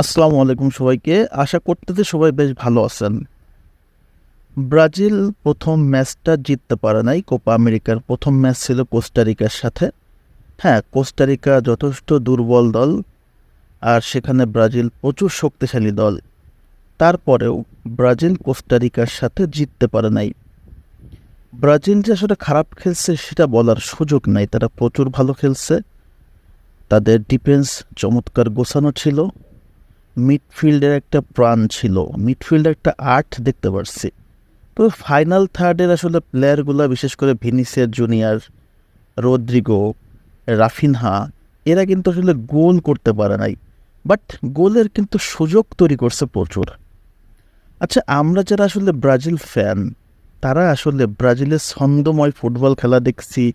আসসালামু আলাইকুম সবাইকে। আশা করতেছে সবাই বেশ ভালো আছেন। ব্রাজিল প্রথম ম্যাচটা জিততে পারে নাই, কোপা আমেরিকার প্রথম ম্যাচ ছিল কোস্টারিকার সাথে। হ্যাঁ কোস্টারিকা যথেষ্ট দুর্বল দল, আর সেখানে ব্রাজিল প্রচুর শক্তিশালী দল। তারপরেও ব্রাজিল কোস্টারিকার সাথে জিততে পারে নাই। ব্রাজিল যে আসলে খারাপ খেলছে সেটা বলার সুযোগ নাই, তারা প্রচুর ভালো খেলছে। তাদের ডিফেন্স চমৎকার গোছানো ছিল। মিডফিল্ডের একটা প্রাণ ছিল। মিডফিল্ডের একটা আর্ট দেখতে পারছি। তো ফাইনাল থার্ডের আসলে প্লেয়ারগুলো বিশেষ করে ভিনিসিয়ার জুনিয়র রদ্রিগো রাফিনহা, এরা কিন্তু আসলে গোল করতে পারে নাই। বাট গোলের কিন্তু সুযোগ তৈরি করছে প্রচুর। আচ্ছা আমরা যারা আসলে ব্রাজিল ফ্যান তারা আসলে ব্রাজিলের ছন্দময় ফুটবল খেলা দেখছি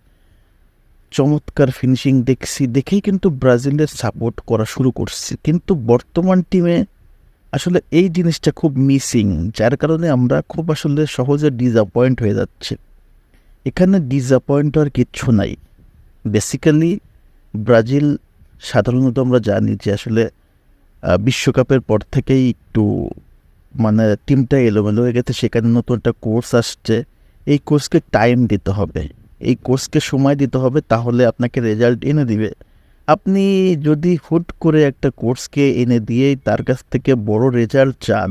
চমৎকার ফিনিশিং দেখছি, দেখেই কিন্তু ব্রাজিলের সাপোর্ট করা শুরু করছি। কিন্তু বর্তমান টিমে আসলে এই জিনিসটা খুব মিসিং যার কারণে আমরা খুব আসলে সহজে ডিসঅ্যাপয়েন্ট হয়ে যাচ্ছে। এখানে ডিসঅ্যাপয়েন্ট আর কিচ্ছু নাই। বেসিক্যালি ব্রাজিল সাধারণত আমরা জানি যে আসলে বিশ্বকাপের পর থেকেই একটু মানে টিমটা এলোমেলো হয়ে গেছে, সেখানে নতুন একটা কোর্স আসছে। এই কোর্সকে টাইম দিতে হবে। এই কোর্সকে সময় দিতে হবে, তাহলে আপনাকে রেজাল্ট এনে দিবে। আপনি যদি হুট করে একটা কোর্সকে এনে দিয়েই তার কাছ থেকে বড় রেজাল্ট চান,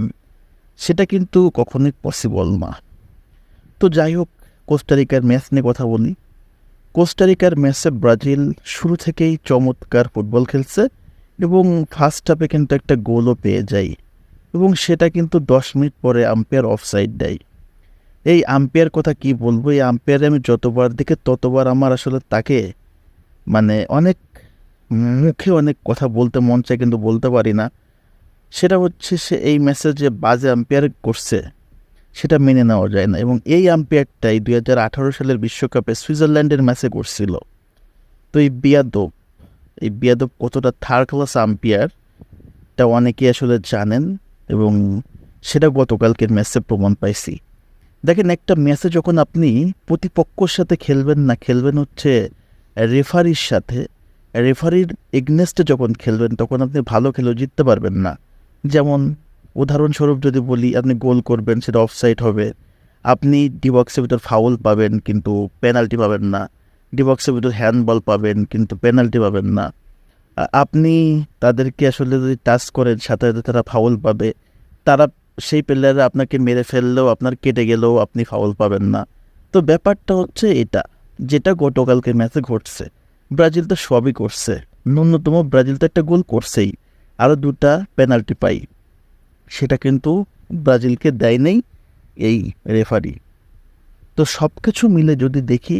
সেটা কিন্তু কখনোই পসিবল না। তো যাই হোক কোস্টারিকার ম্যাচ নিয়ে কথা বলি। কোস্টারিকার ম্যাচে ব্রাজিল শুরু থেকেই চমৎকার ফুটবল খেলছে এবং ফার্স্ট হাফে কিন্তু একটা গোলও পেয়ে যায় এবং সেটা কিন্তু দশ মিনিট পরে আম্পায়ার অফসাইড দেয়। এই আম্পায়ার কথা কি বলব? এই আম্পায়ারে আমি যতবার দেখে ততবার আমার আসলে তাকে মানে অনেক মুখে অনেক কথা বলতে মন চায় কিন্তু বলতে পারি না। সেটা হচ্ছে সে এই ম্যাচে যে বাজে আম্পায়ার করছে, সেটা মেনে নেওয়া যায় না এবং এই আম্পায়ারটাই দুই হাজার আঠারো সালের বিশ্বকাপে সুইজারল্যান্ডের ম্যাচে করছিল। তো এই বিয়াদব এই বিয়াদব কতটা থার্ড ক্লাস আম্পায়ার, তা অনেকেই আসলে জানেন এবং সেটা গতকালকের ম্যাচে প্রমাণ পাইছি। দেখেন একটা ম্যাচে যখন আপনি প্রতিপক্ষর সাথে খেলবেন না, খেলবেন হচ্ছে রেফারির সাথে রেফারির এগনেস্টে যখন খেলবেন, তখন আপনি ভালো খেলেও জিততে পারবেন না। যেমন উদাহরণস্বরূপ যদি বলি, আপনি গোল করবেন, সেটা অফসাইড হবে। আপনি ডিবক্সের ভিতর ফাউল পাবেন, কিন্তু পেনাল্টি পাবেন না। ডিবক্সের ভিতর হ্যান্ডবল পাবেন, কিন্তু পেনাল্টি পাবেন না। আপনি তাদেরকে আসলে যদি টাচ করেন, সাথে সাথে তারা ফাউল পাবে। তারা সেই প্লেয়াররা আপনাকে মেরে ফেললেও, আপনার কেটে গেলেও আপনি ফাউল পাবেন না। তো ব্যাপারটা হচ্ছে এটা, যেটা গতকালকে ম্যাচে ঘটছে, ব্রাজিল তো সবই করছে। ন্যূনতম ব্রাজিল তো একটা গোল করছেই আরও দুটা পেনাল্টি পাই। সেটা কিন্তু ব্রাজিলকে দেয় নেই এই রেফারি তো সব কিছু মিলে যদি দেখি,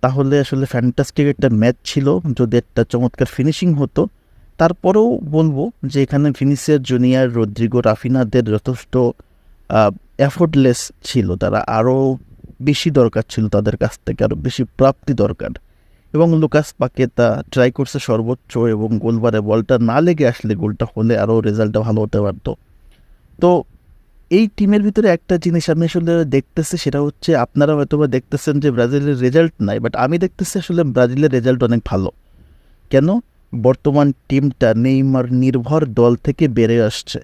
তাহলে আসলে ফ্যান্টাস্টিক একটা ম্যাচ ছিল, যদি একটা চমৎকার ফিনিশিং হতো তারপরেও বলব যে এখানে ফিনিশিয়ার জুনিয়র রদ্রিগো রাফিনাদের যথেষ্ট এফোর্টলেস ছিল। তারা আরও বেশি দরকার ছিল তাদের কাছ থেকে, আরও বেশি প্রাপ্তি দরকার। এবং লুকাস পাকেতা ট্রাই করছে সর্বোচ্চ এবং গোলবারে বলটা না লেগে আসলে গোলটা হলে আরও রেজাল্টটা ভালো হতে পারতো। তো এই টিমের ভিতরে একটা জিনিস আমি আসলে দেখতেছি, সেটা হচ্ছে আপনারা হয়তো বা দেখতেছেন যে ব্রাজিলের রেজাল্ট নাই বাট আমি দেখতেছি আসলে ব্রাজিলের রেজাল্ট অনেক ভালো। কেন? বর্তমান টিমটা নেইমার নির্ভর দল থেকে বেড়ে আসছে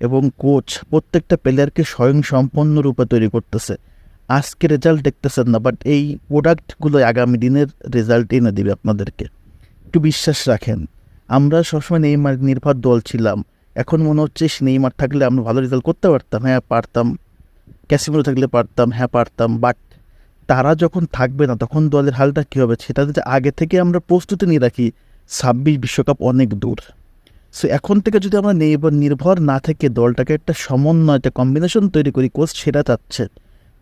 এবং কোচ প্রত্যেকটা প্লেয়ারকে স্বয়ং সম্পন্ন রূপে তৈরি করতেছে। আজকে রেজাল্ট দেখতেছেন না বাট এই প্রোডাক্টগুলো আগামী দিনের রেজাল্ট এনে দেবে আপনাদেরকে। একটু বিশ্বাস রাখেন, আমরা সবসময় নেইমার নির্ভর দল ছিলাম। এখন মনে হচ্ছে নেইমার থাকলে আমরা ভালো রেজাল্ট করতে পারতাম। হ্যাঁ পারতাম। ক্যাসিমোর থাকলে পারতাম হ্যাঁ পারতাম বাট তারা যখন থাকবে না, তখন দলের হালটা কী হবে সেটা যদি আগে থেকে আমরা প্রস্তুতি নিয়ে রাখি ছাব্বিশ বিশ্বকাপ অনেক দূর। সো এখন থেকে যদি আমরা নির্ভর নির্ভর না থেকে দলটাকে একটা সমন্বয়, একটা কম্বিনেশন তৈরি করি কোচ সেটা চাচ্ছে।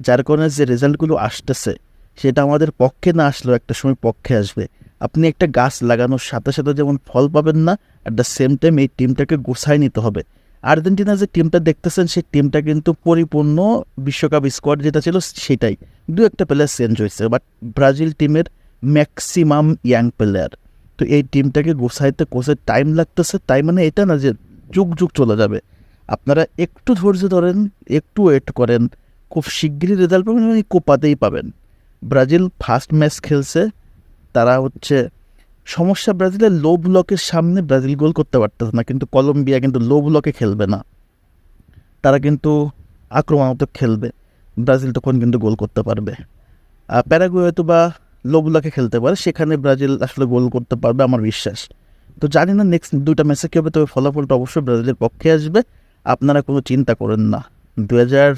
যার কারণে যে রেজাল্টগুলো আসতেছে, সেটা আমাদের পক্ষে না আসলেও একটা সময় পক্ষে আসবে। আপনি একটা গাছ লাগানোর সাথে সাথে যেমন ফল পাবেন না অ্যাট দ্য সেম টাইম এই টিমটাকে গোছায় নিতে হবে। আর্জেন্টিনা যে টিমটা দেখতেছেন, সেই টিমটা কিন্তু পরিপূর্ণ বিশ্বকাপ স্কোয়াড যেটা ছিল, সেটাই। দু একটা প্লেয়ার চেঞ্জ হয়েছে বাট ব্রাজিল টিমের ম্যাক্সিমাম ইয়াং প্লেয়ার তো এই টিমটাকে গোছাইতে কোচের টাইম লাগতেছে, তাই মানে এটা না যে যুগ যুগ চলে যাবে। আপনারা একটু ধৈর্য ধরেন, একটু ওয়েট করেন, খুব শিগগিরই রেজাল্ট পাবেন এবং কোপাতেই পাবেন। ব্রাজিল ফার্স্ট ম্যাচ খেলছে, তারা হচ্ছে সমস্যা ব্রাজিলের লো ব্লকের সামনে ব্রাজিল গোল করতে পারতেছে না, কিন্তু কলম্বিয়া কিন্তু লো ব্লকে খেলবে না। তারা কিন্তু আক্রমণাত্মক খেলবে, ব্রাজিল তখন কিন্তু গোল করতে পারবে। আর প্যারাগুয়ে হয়তো বা লো ব্লকে খেলতে পারে, সেখানে ব্রাজিল আসলে গোল করতে পারবে আমার বিশ্বাস। তো জানি না নেক্সট দুইটা ম্যাচে কী হবে, তবে ফলাফলটা অবশ্যই ব্রাজিলের পক্ষে আসবে। আপনারা কোনো চিন্তা করেন না। দু হাজার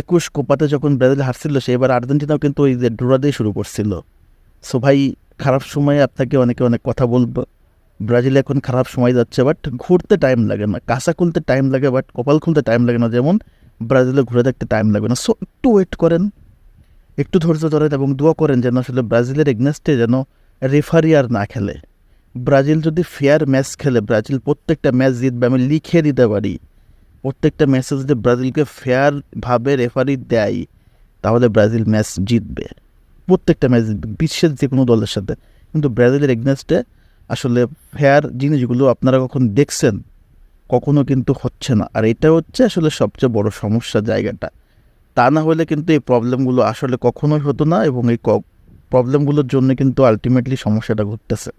একুশ কোপাতে যখন ব্রাজিল হারছিল সেবার আর্জেন্টিনাও কিন্তু ওই যে ডোরা দিয়ে শুরু করছিল। সো ভাই, খারাপ সময়ে আপনাকে অনেকে অনেক কথা বলব। ব্রাজিল এখন খারাপ সময় যাচ্ছে বাট ঘুরতে টাইম লাগে না। কাঁচা খুলতে টাইম লাগে বাট কপাল খুলতে টাইম লাগে না। যেমন, ব্রাজিলে ঘুরে দেখতে টাইম লাগবে না। সো একটু ওয়েট করেন। একটু ধৈর্য ধরেন এবং দোয়া করেন যেন আসলে ব্রাজিলের এগনেস্টে যেন রেফারি আর না খেলে। ব্রাজিল যদি ফেয়ার ম্যাচ খেলে, ব্রাজিল প্রত্যেকটা ম্যাচ জিতবে, আমি লিখে দিতে পারি। প্রত্যেকটা ম্যাচে যদি ব্রাজিলকে ফেয়ারভাবে রেফারি দেয়, তাহলে ব্রাজিল ম্যাচ জিতবে। প্রত্যেকটা ম্যাচ জিতবে বিশ্বের যে কোনো দলের সাথে। কিন্তু ব্রাজিলের এগনেস্টে আসলে ফেয়ার জিনিসগুলো আপনারা কখন দেখছেন, কখনো কিন্তু হচ্ছে না। আর এটা হচ্ছে আসলে সবচেয়ে বড় সমস্যা জায়গাটা। তা না হলে কিন্তু এই প্রবলেমগুলো আসলে কখনোই হতো না এবং এই প্রবলেমগুলোর জন্য কিন্তু আলটিমেটলি সমস্যাটা ঘটতেছে।